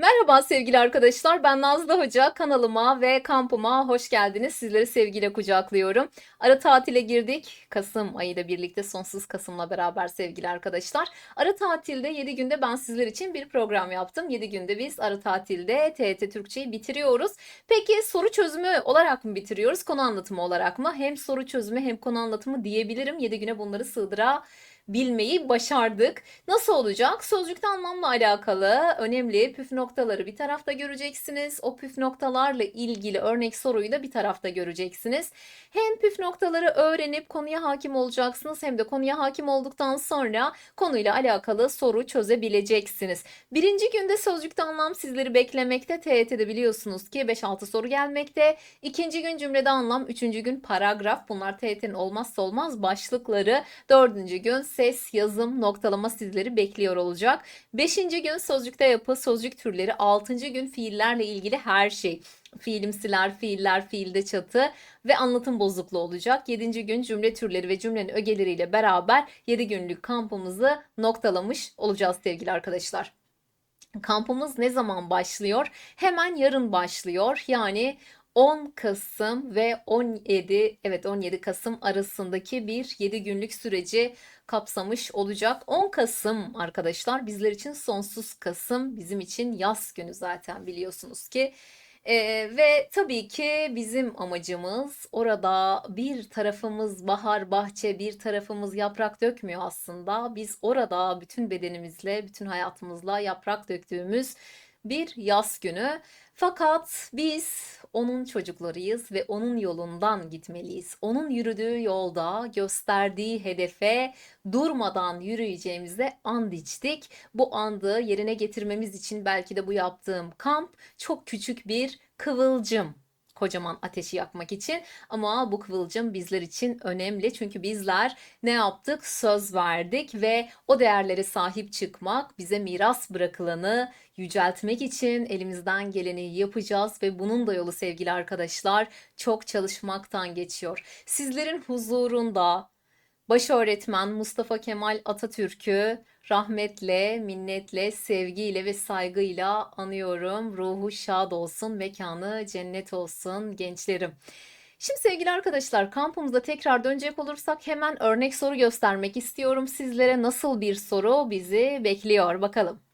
Merhaba sevgili arkadaşlar. Ben Nazlı Hoca. Kanalıma ve kampıma hoş geldiniz. Sizleri sevgiyle kucaklıyorum. Ara tatile girdik. Kasım ayıyla birlikte sonsuz Kasım'la beraber sevgili arkadaşlar. Ara tatilde 7 günde ben sizler için bir program yaptım. 7 günde biz ara tatilde TET Türkçeyi bitiriyoruz. Peki soru çözümü olarak mı bitiriyoruz? Konu anlatımı olarak mı? Hem soru çözümü hem konu anlatımı diyebilirim. 7 güne bunları sığdıra bilmeyi başardık. Nasıl olacak? Sözcükte anlamla alakalı önemli püf noktaları bir tarafta göreceksiniz. O püf noktalarla ilgili örnek soruyu da bir tarafta göreceksiniz. Hem püf noktaları öğrenip konuya hakim olacaksınız hem de konuya hakim olduktan sonra konuyla alakalı soru çözebileceksiniz. Birinci günde sözcükte anlam sizleri beklemekte. TYT'de biliyorsunuz ki 5-6 soru gelmekte. İkinci gün cümlede anlam, üçüncü gün paragraf. Bunlar TYT'nin olmazsa olmaz başlıkları. Dördüncü gün ses, yazım, noktalama sizleri bekliyor olacak. Beşinci gün sözcükte yapı, sözcük türleri. Altıncı gün fiillerle ilgili her şey. Fiilimsiler, fiiller, fiilde çatı ve anlatım bozukluğu olacak. Yedinci gün cümle türleri ve cümlenin ögeleriyle beraber 7 günlük kampımızı noktalamış olacağız sevgili arkadaşlar. Kampımız ne zaman başlıyor? Hemen yarın başlıyor. Yani 10 Kasım ve 17 evet 17 Kasım arasındaki bir 7 günlük süreci kapsamış olacak. 10 Kasım arkadaşlar bizler için sonsuz Kasım, bizim için yaz günü zaten biliyorsunuz ki. Ee, ve tabii ki bizim amacımız orada bir tarafımız bahar bahçe, bir tarafımız yaprak dökmüyor aslında. Biz orada bütün bedenimizle, bütün hayatımızla yaprak döktüğümüz bir yaz günü. Fakat biz onun çocuklarıyız ve onun yolundan gitmeliyiz. Onun yürüdüğü yolda gösterdiği hedefe durmadan yürüyeceğimize and içtik. Bu andı yerine getirmemiz için belki de bu yaptığım kamp çok küçük bir kıvılcım kocaman ateşi yakmak için ama bu kıvılcım bizler için önemli çünkü bizler ne yaptık? Söz verdik ve o değerlere sahip çıkmak, bize miras bırakılanı yüceltmek için elimizden geleni yapacağız ve bunun da yolu sevgili arkadaşlar çok çalışmaktan geçiyor. Sizlerin huzurunda baş öğretmen Mustafa Kemal Atatürk'ü rahmetle, minnetle, sevgiyle ve saygıyla anıyorum. Ruhu şad olsun, mekanı cennet olsun gençlerim. Şimdi sevgili arkadaşlar kampımıza tekrar dönecek olursak hemen örnek soru göstermek istiyorum sizlere. Nasıl bir soru bizi bekliyor bakalım.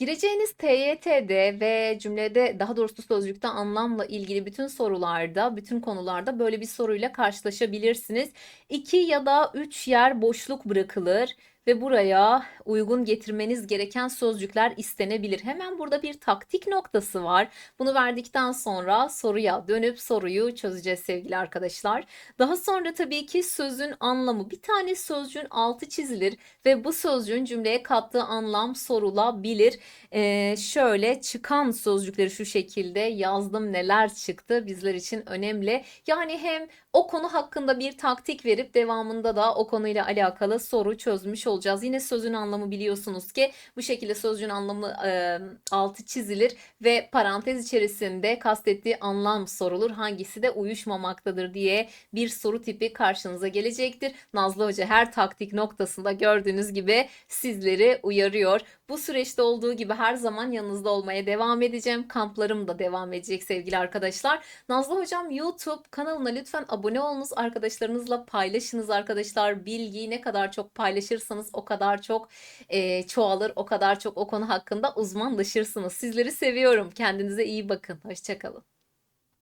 Gireceğiniz TYT'de ve cümlede daha doğrusu sözcükte anlamla ilgili bütün sorularda, bütün konularda böyle bir soruyla karşılaşabilirsiniz. 2 ya da 3 yer boşluk bırakılır ve buraya uygun getirmeniz gereken sözcükler istenebilir. Hemen burada bir taktik noktası var. Bunu verdikten sonra soruya dönüp soruyu çözeceğiz sevgili arkadaşlar. Daha sonra tabii ki sözün anlamı bir tane sözcüğün altı çizilir ve bu sözcüğün cümleye kattığı anlam sorulabilir. Ee, şöyle çıkan sözcükleri şu şekilde yazdım neler çıktı bizler için önemli. Yani hem o konu hakkında bir taktik verip devamında da o konuyla alakalı soru çözmüş olacağız. Yine sözün anlamı biliyorsunuz ki bu şekilde sözcüğün anlamı e, altı çizilir ve parantez içerisinde kastettiği anlam sorulur. Hangisi de uyuşmamaktadır diye bir soru tipi karşınıza gelecektir. Nazlı Hoca her taktik noktasında gördüğünüz gibi sizleri uyarıyor. Bu süreçte olduğu gibi her zaman yanınızda olmaya devam edeceğim. Kamplarım da devam edecek sevgili arkadaşlar. Nazlı Hocam YouTube kanalına lütfen abone olunuz. Arkadaşlarınızla paylaşınız arkadaşlar. Bilgiyi ne kadar çok paylaşırsanız o kadar çok e, çoğalır. O kadar çok o konu hakkında uzmanlaşırsınız. Sizleri seviyorum. Kendinize iyi bakın. Hoşçakalın.